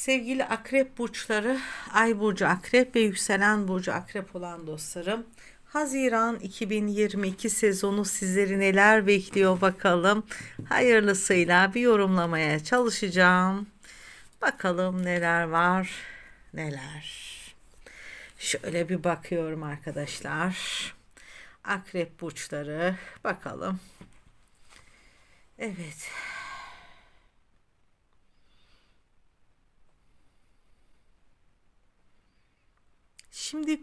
Sevgili akrep burçları, ay burcu akrep ve yükselen burcu akrep olan dostlarım. Haziran 2022 sezonu sizleri neler bekliyor bakalım. Hayırlısıyla bir yorumlamaya çalışacağım. Bakalım neler var, neler. Şöyle bir bakıyorum arkadaşlar. Akrep burçları bakalım. Evet. Şimdi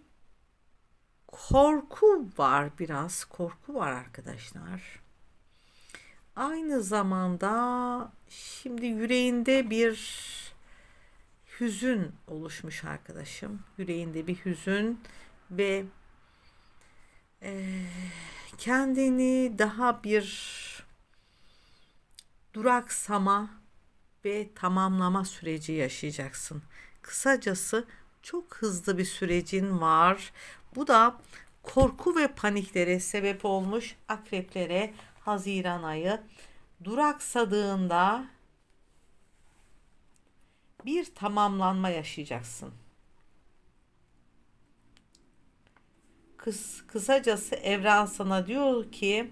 korku var biraz. Korku var arkadaşlar. Aynı zamanda şimdi yüreğinde bir hüzün oluşmuş arkadaşım. Yüreğinde bir hüzün ve e, kendini daha bir duraksama ve tamamlama süreci yaşayacaksın. Kısacası çok hızlı bir sürecin var. Bu da korku ve paniklere sebep olmuş akreplere Haziran ayı duraksadığında bir tamamlanma yaşayacaksın. Kıs, kısacası evren sana diyor ki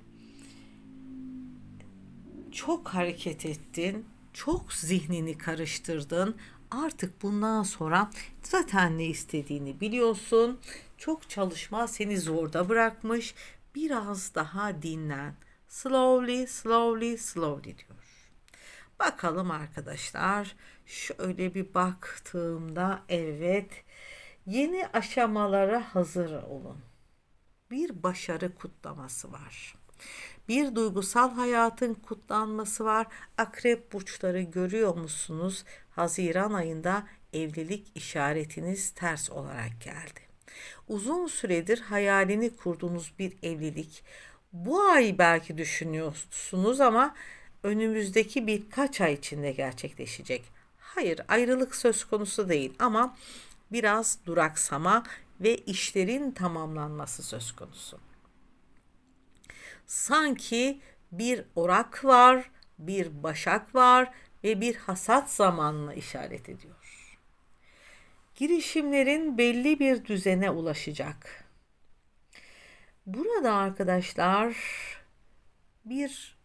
çok hareket ettin, çok zihnini karıştırdın. Artık bundan sonra zaten ne istediğini biliyorsun. Çok çalışma seni zorda bırakmış. Biraz daha dinlen. Slowly, slowly, slowly diyor. Bakalım arkadaşlar. Şöyle bir baktığımda evet yeni aşamalara hazır olun. Bir başarı kutlaması var. Bir duygusal hayatın kutlanması var. Akrep burçları görüyor musunuz? Haziran ayında evlilik işaretiniz ters olarak geldi. Uzun süredir hayalini kurduğunuz bir evlilik bu ay belki düşünüyorsunuz ama önümüzdeki birkaç ay içinde gerçekleşecek. Hayır, ayrılık söz konusu değil ama biraz duraksama ve işlerin tamamlanması söz konusu sanki bir orak var, bir başak var ve bir hasat zamanına işaret ediyor. Girişimlerin belli bir düzene ulaşacak. Burada arkadaşlar bir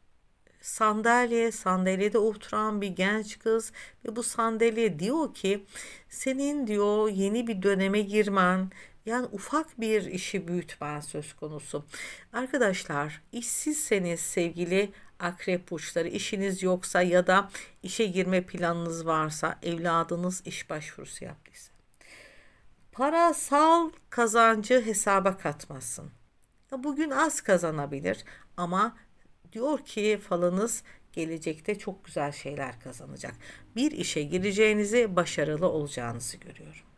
sandalye, sandalyede oturan bir genç kız ve bu sandalye diyor ki senin diyor yeni bir döneme girmen, yani ufak bir işi büyütmen söz konusu. Arkadaşlar işsizseniz sevgili akrep burçları işiniz yoksa ya da işe girme planınız varsa evladınız iş başvurusu yaptıysa. Parasal kazancı hesaba katmasın. Bugün az kazanabilir ama diyor ki falınız gelecekte çok güzel şeyler kazanacak. Bir işe gireceğinizi, başarılı olacağınızı görüyorum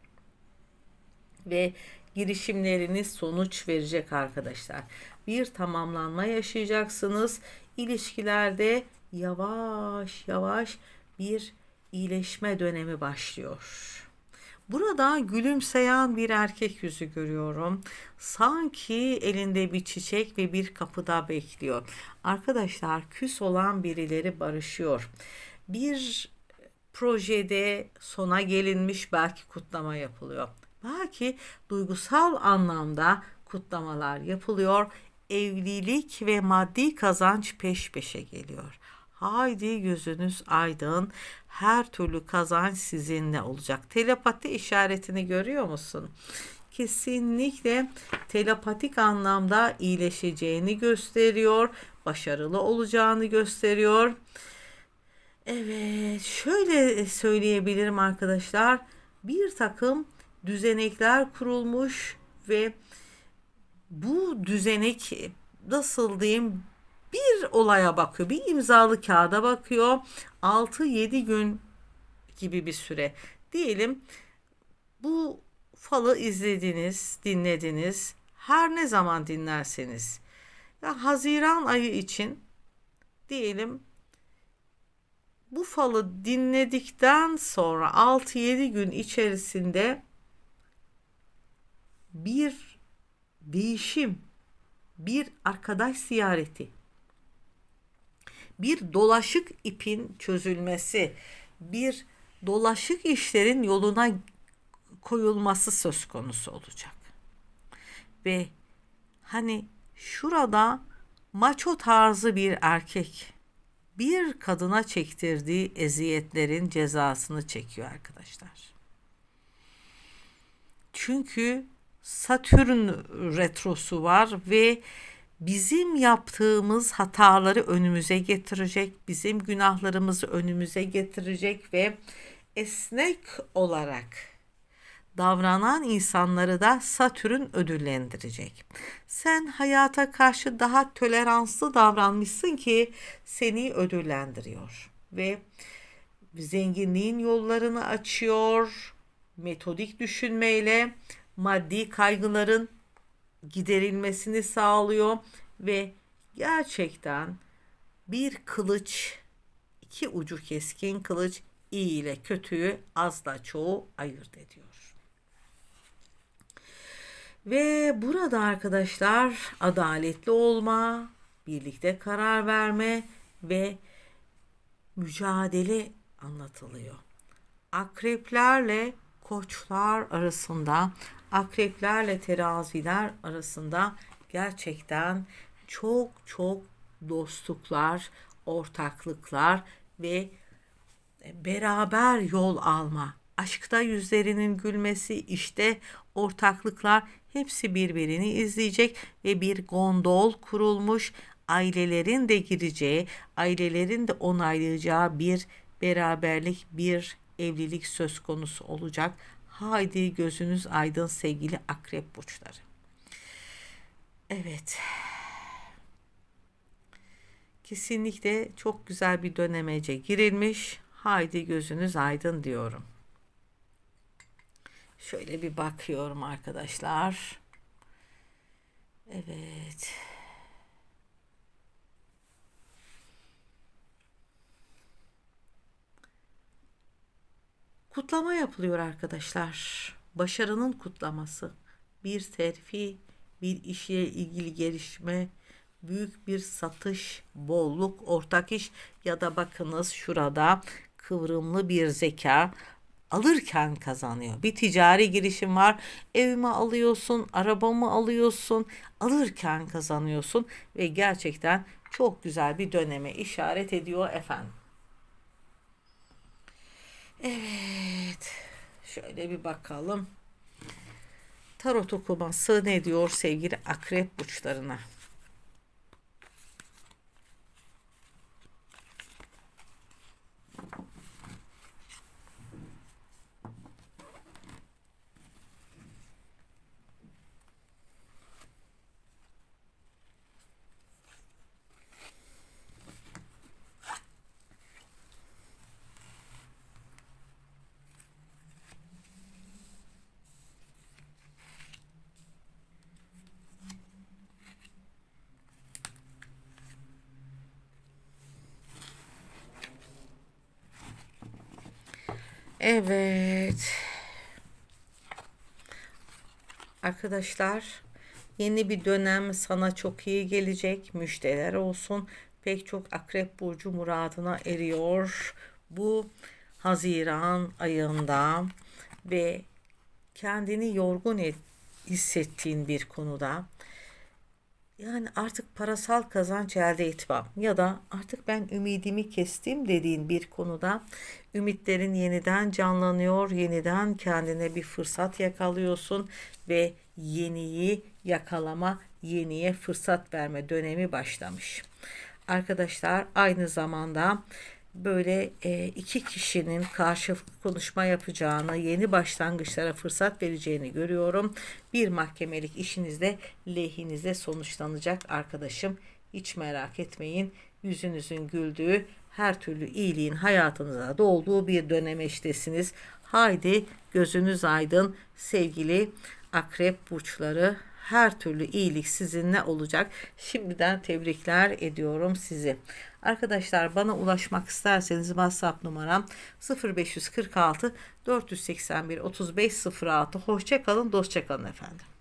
ve girişimleriniz sonuç verecek arkadaşlar. Bir tamamlanma yaşayacaksınız. İlişkilerde yavaş yavaş bir iyileşme dönemi başlıyor. Burada gülümseyen bir erkek yüzü görüyorum. Sanki elinde bir çiçek ve bir kapıda bekliyor. Arkadaşlar küs olan birileri barışıyor. Bir projede sona gelinmiş belki kutlama yapılıyor. Belki duygusal anlamda kutlamalar yapılıyor. Evlilik ve maddi kazanç peş peşe geliyor. Haydi gözünüz aydın. Her türlü kazanç sizinle olacak. Telepati işaretini görüyor musun? Kesinlikle telepatik anlamda iyileşeceğini gösteriyor. Başarılı olacağını gösteriyor. Evet, şöyle söyleyebilirim arkadaşlar. Bir takım düzenekler kurulmuş ve bu düzenek nasıl diyeyim bir olaya bakıyor. Bir imzalı kağıda bakıyor. 6-7 gün gibi bir süre. Diyelim bu falı izlediniz, dinlediniz. Her ne zaman dinlerseniz. Ya Haziran ayı için diyelim bu falı dinledikten sonra 6-7 gün içerisinde bir değişim, bir arkadaş ziyareti, bir dolaşık ipin çözülmesi, bir dolaşık işlerin yoluna koyulması söz konusu olacak. Ve hani şurada maço tarzı bir erkek bir kadına çektirdiği eziyetlerin cezasını çekiyor arkadaşlar. Çünkü Satürn retrosu var ve bizim yaptığımız hataları önümüze getirecek, bizim günahlarımızı önümüze getirecek ve esnek olarak davranan insanları da Satürn ödüllendirecek. Sen hayata karşı daha toleranslı davranmışsın ki seni ödüllendiriyor ve zenginliğin yollarını açıyor. Metodik düşünmeyle maddi kaygıların giderilmesini sağlıyor ve gerçekten bir kılıç, iki ucu keskin kılıç iyi ile kötüyü az da çoğu ayırt ediyor. Ve burada arkadaşlar adaletli olma, birlikte karar verme ve mücadele anlatılıyor. Akreplerle koçlar arasında, akreplerle teraziler arasında gerçekten çok çok dostluklar, ortaklıklar ve beraber yol alma. Aşkta yüzlerinin gülmesi, işte ortaklıklar hepsi birbirini izleyecek ve bir gondol kurulmuş ailelerin de gireceği, ailelerin de onaylayacağı bir beraberlik, bir evlilik söz konusu olacak. Haydi gözünüz aydın sevgili akrep burçları. Evet. Kesinlikle çok güzel bir dönemece girilmiş. Haydi gözünüz aydın diyorum. Şöyle bir bakıyorum arkadaşlar. Evet. Kutlama yapılıyor arkadaşlar. Başarının kutlaması. Bir terfi, bir işe ilgili gelişme, büyük bir satış, bolluk, ortak iş ya da bakınız şurada kıvrımlı bir zeka, alırken kazanıyor. Bir ticari girişim var. Evimi alıyorsun, arabamı alıyorsun, alırken kazanıyorsun ve gerçekten çok güzel bir döneme işaret ediyor efendim. Evet. Şöyle bir bakalım. Tarot okuması ne diyor sevgili akrep burçlarına? Evet. Arkadaşlar yeni bir dönem sana çok iyi gelecek. Müşteriler olsun. Pek çok akrep burcu muradına eriyor. Bu Haziran ayında ve kendini yorgun et, hissettiğin bir konuda yani artık parasal kazanç elde etmem ya da artık ben ümidimi kestim dediğin bir konuda ümitlerin yeniden canlanıyor, yeniden kendine bir fırsat yakalıyorsun ve yeniyi yakalama, yeniye fırsat verme dönemi başlamış. Arkadaşlar aynı zamanda böyle e, iki kişinin karşı konuşma yapacağını, yeni başlangıçlara fırsat vereceğini görüyorum. Bir mahkemelik işinizde lehinize sonuçlanacak arkadaşım. Hiç merak etmeyin. Yüzünüzün güldüğü, her türlü iyiliğin hayatınıza dolduğu bir dönemeçtesiniz. Haydi gözünüz aydın sevgili akrep burçları her türlü iyilik sizinle olacak. Şimdiden tebrikler ediyorum sizi. Arkadaşlar bana ulaşmak isterseniz WhatsApp numaram 0546 481 3506. Hoşçakalın, dostça kalın efendim.